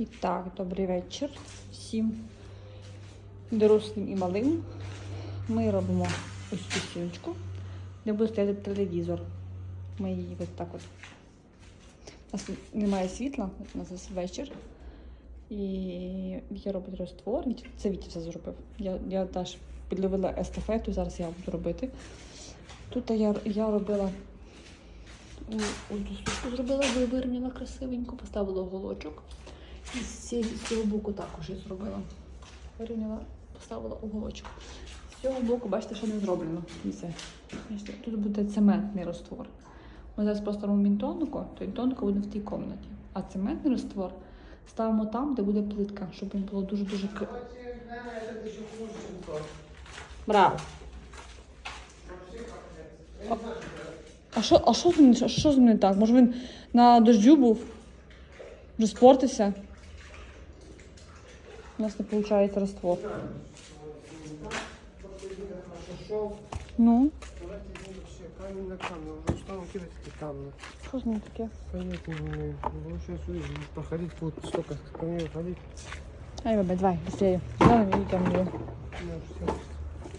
І так, добрий вечір всім дорослим і малим. Ми робимо ось цю стіночку, де буде стояти телевізор. Ми її ось так от. У нас немає світла, у нас зараз вечір. І я роблю розтвор. Це Вітя все зробив. Я, я теж підловила естафету, зараз я буду робити. Тут я, я робила одну штуку зробила, вирівняла красивенько, поставила уголочок. І з цього боку також я зробила. Вирівняла, поставила уголочок. З цього боку, бачите, що не зроблено. Бачите, Тут буде цементний розтвор. Ми зараз поставимо мінтонку, то мінтонка буде в тій кімнаті. А цементний розтвор ставимо там, де буде плитка, щоб він було дуже-дуже Браво! А- що, а що з ним не так? Може він на дождю був? Вже спортився? У нас не получается раствор. Ну? камень на камне, уже устал кидать эти камни. Что ж они такие? Понятия. Ну, сейчас увидим, проходить вот столько ко мне ходить? Ай, бабай, давай, быстрее. Давай, иди ко мне. Ну, все.